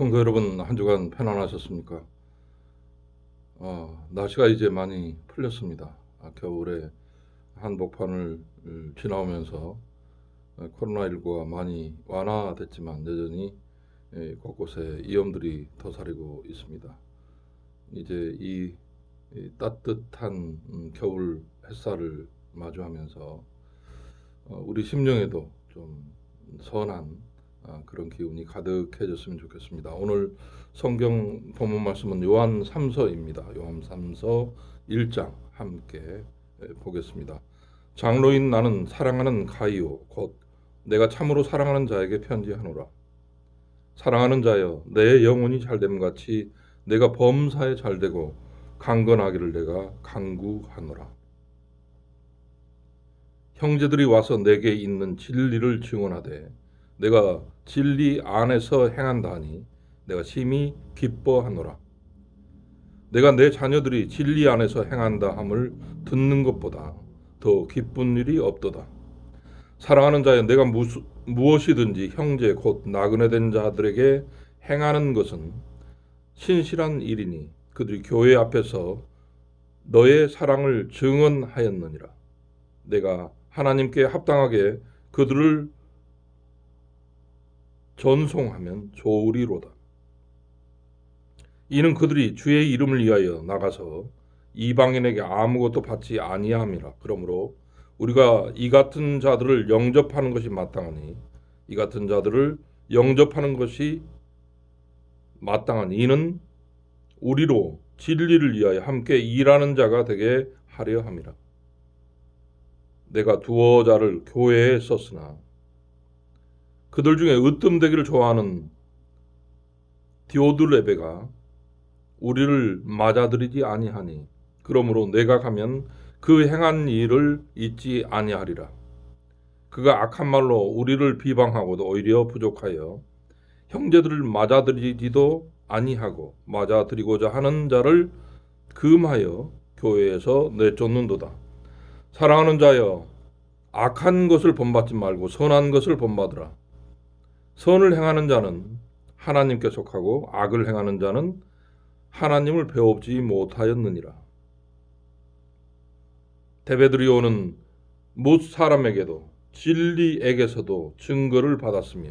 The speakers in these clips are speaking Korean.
성도 여러분 한 주간 편안하셨습니까? 어, 날씨가 이제 많이 풀렸습니다. 아, 겨울에 한복판을 음, 지나오면서 어, 코로나19가 많이 완화됐지만 여전히 예, 곳곳에 위험들이 도사리고 있습니다. 이제 이, 이 따뜻한 음, 겨울 햇살을 마주하면서 어, 우리 심령에도 좀 선한 아, 그런 기운이 가득해졌으면 좋겠습니다. 오늘 성경 본문 말씀은 요한 3서입니다. 요한 3서 1장 함께 예, 보겠습니다. 장로인 나는 사랑하는 가이오 곧 내가 참으로 사랑하는 자에게 편지하노라. 사랑하는 자여 내 영혼이 잘됨 같이 내가 범사에 잘되고 강건하기를 내가 강구하노라. 형제들이 와서 내게 있는 진리를 증언하되 내가 진리 안에서 행한다니 내가 심히 기뻐하노라. 내가 내 자녀들이 진리 안에서 행한다 함을 듣는 것보다 더 기쁜 일이 없도다. 사랑하는 자여 내가 무수, 무엇이든지 형제 곧 나그네 된 자들에게 행하는 것은 신실한 일이니 그들이 교회 앞에서 너의 사랑을 증언하였느니라. 내가 하나님께 합당하게 그들을 전송하면 좋으리로다. 이는 그들이 주의 이름을 위하여 나가서 이방인에게 아무것도 받지 아니함이라. 그러므로 우리가 이 같은 자들을 영접하는 것이 마땅하니 이 같은 자들을 영접하는 것이 마땅하니 이는 우리로 진리를 위하여 함께 일하는 자가 되게 하려 함이라. 내가 두어 자를 교회에 썼으나 그들 중에 으뜸되기를 좋아하는 디오드레베가 우리를 맞아들이지 아니하니 그러므로 내가 가면 그 행한 일을 잊지 아니하리라. 그가 악한 말로 우리를 비방하고도 오히려 부족하여 형제들을 맞아들이지도 아니하고 맞아들이고자 하는 자를 금하여 교회에서 내쫓는도다. 사랑하는 자여 악한 것을 본받지 말고 선한 것을 본받으라. 선을 행하는 자는 하나님께 속하고 악을 행하는 자는 하나님을 배웁지 못하였느니라. 데베드리오는 못 사람에게도 진리에게서도 증거를 받았으며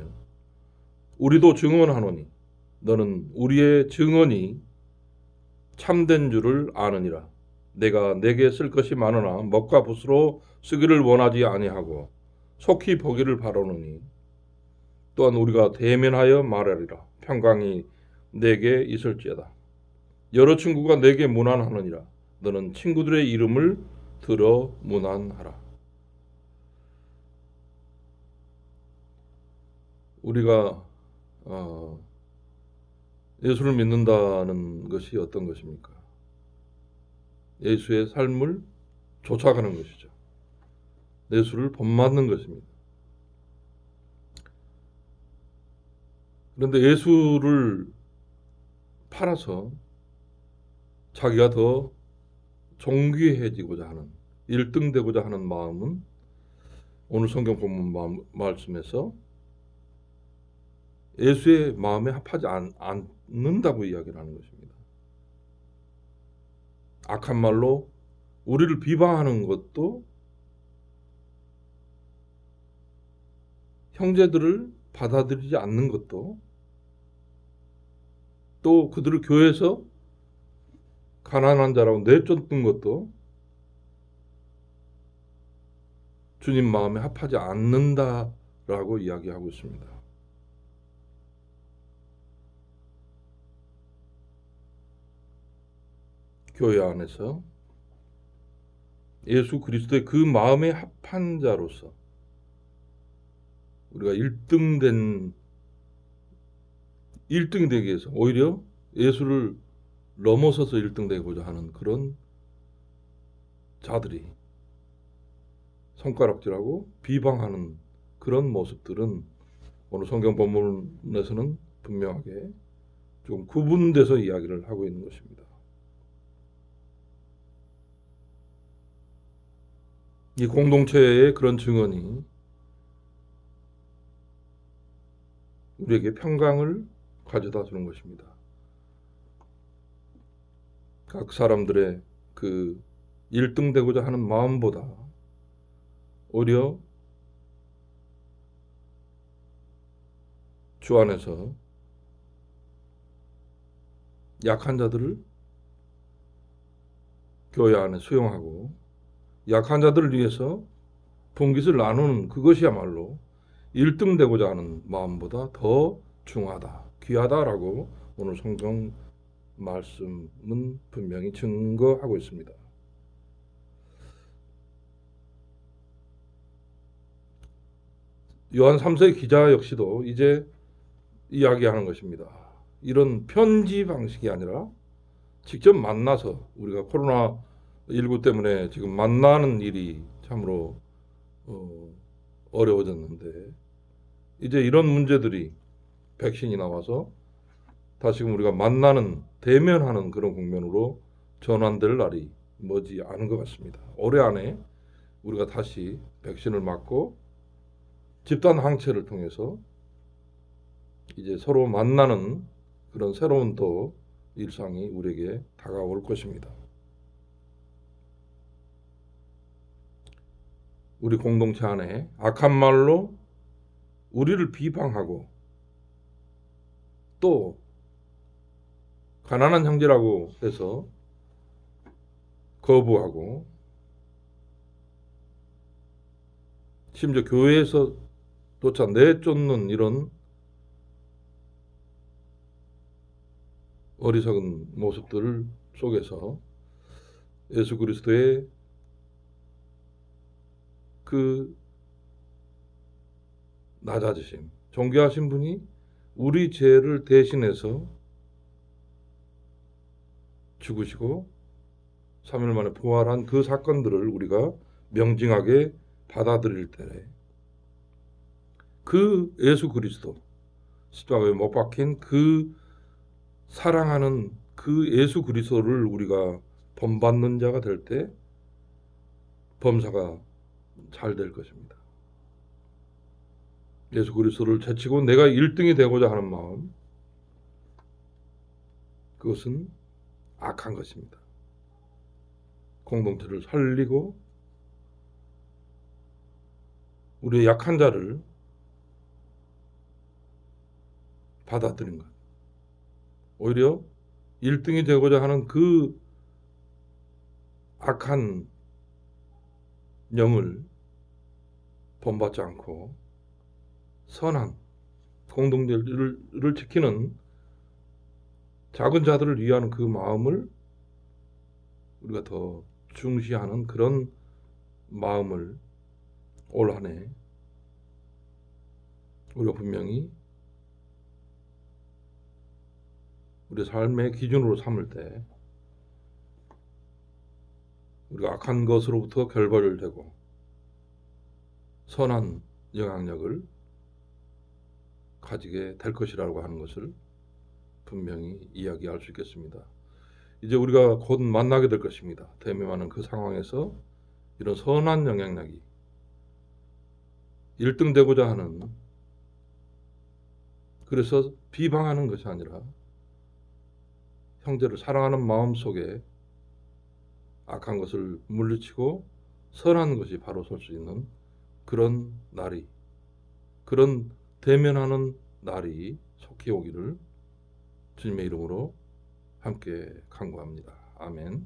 우리도 증언하노니 너는 우리의 증언이 참된 줄을 아느니라. 내가 내게 쓸 것이 많으나 먹과 붓으로 쓰기를 원하지 아니하고 속히 보기를 바라노니 또한 우리가 대면하여 말하리라. 평강이 내게 있을지어다. 여러 친구가 내게 무난하느니라. 너는 친구들의 이름을 들어 무난하라. 우리가 어, 예수를 믿는다는 것이 어떤 것입니까? 예수의 삶을 쫓아가는 것이죠. 예수를 본받는 것입니다. 그런데 예수를 팔아서 자기가 더 존귀해지고자 하는 1등 되고자 하는 마음은 오늘 성경 본문 말씀에서 예수의 마음에 합하지 않, 않는다고 이야기를 하는 것입니다. 악한 말로 우리를 비방하는 것도 형제들을 받아들이지 않는 것도 또 그들을 교회에서 가난한 자라고 내쫓는 것도 주님 마음에 합하지 않는다라고 이야기하고 있습니다. 교회 안에서 예수 그리스도의 그 마음에 합한 자로서 우리가 1등 된 1등이 되기 위해서 오히려 예수를 넘어서서 1등 되고자 하는 그런 자들이 손가락질하고 비방하는 그런 모습들은 오늘 성경 본문에서는 분명하게 좀 구분돼서 이야기를 하고 있는 것입니다. 이 공동체의 그런 증언이 우리에게 평강을 가져다 주는 것입니다. 각 사람들의 그 1등 되고자 하는 마음보다 오히려 주 안에서 약한 자들을 교회 안에 수용하고 약한 자들을 위해서 분깃을 나누는 그것이야말로 1등 되고자 하는 마음보다 더 중하다, 귀하다라고 오늘 성경 말씀은 분명히 증거하고 있습니다. 요한 3세 기자 역시도 이제 이야기하는 것입니다. 이런 편지 방식이 아니라 직접 만나서 우리가 코로나 19 때문에 지금 만나는 일이 참으로 어, 어려워졌는데 이제 이런 문제들이 백신이 나와서 다시금 우리가 만나는 대면하는 그런 국면으로 전환될 날이 머지 않은 것 같습니다. 올해 안에 우리가 다시 백신을 맞고 집단 항체를 통해서 이제 서로 만나는 그런 새로운 또 일상이 우리에게 다가올 것입니다. 우리 공동체 안에 악한 말로 우리를 비방하고 또 가난한 형제라고 해서 거부하고 심지어 교회에서조차 내쫓는 이런 어리석은 모습들 속에서 예수 그리스도의 그 낮아지심, 존귀하신 분이 우리 죄를 대신해서 죽으시고 3일 만에 부활한 그 사건들을 우리가 명징하게 받아들일 때그 예수 그리스도 십자가에 못 박힌 그 사랑하는 그 예수 그리스도를 우리가 본받는 자가 될 때 범사가 잘 될 것입니다. 예수 그리스도를 제치고 내가 1등이 되고자 하는 마음 그것은 악한 것입니다. 공동체를 살리고 우리의 약한 자를 받아들인 것. 오히려 1등이 되고자 하는 그 악한 영을 본받지 않고 선한 공동체를 지키는 작은 자들을 위한 그 마음을 우리가 더 중시하는 그런 마음을 올 한해 우리가 분명히 우리 삶의 기준으로 삼을 때 우리가 악한 것으로부터 결벌되고 선한 영향력을 가지게 될 것이라고 하는 것을 분명히 이야기할 수 있겠습니다. 이제 우리가 곧 만나게 될 것입니다. 대면하는 그 상황에서 이런 선한 영향력이 1등 되고자 하는 그래서 비방하는 것이 아니라 형제를 사랑하는 마음 속에 악한 것을 물리치고 선한 것이 바로 설 수 있는 그런 날이 그런 대면하는 날이 속히 오기를 주님의 이름으로 함께 간구합니다. 아멘.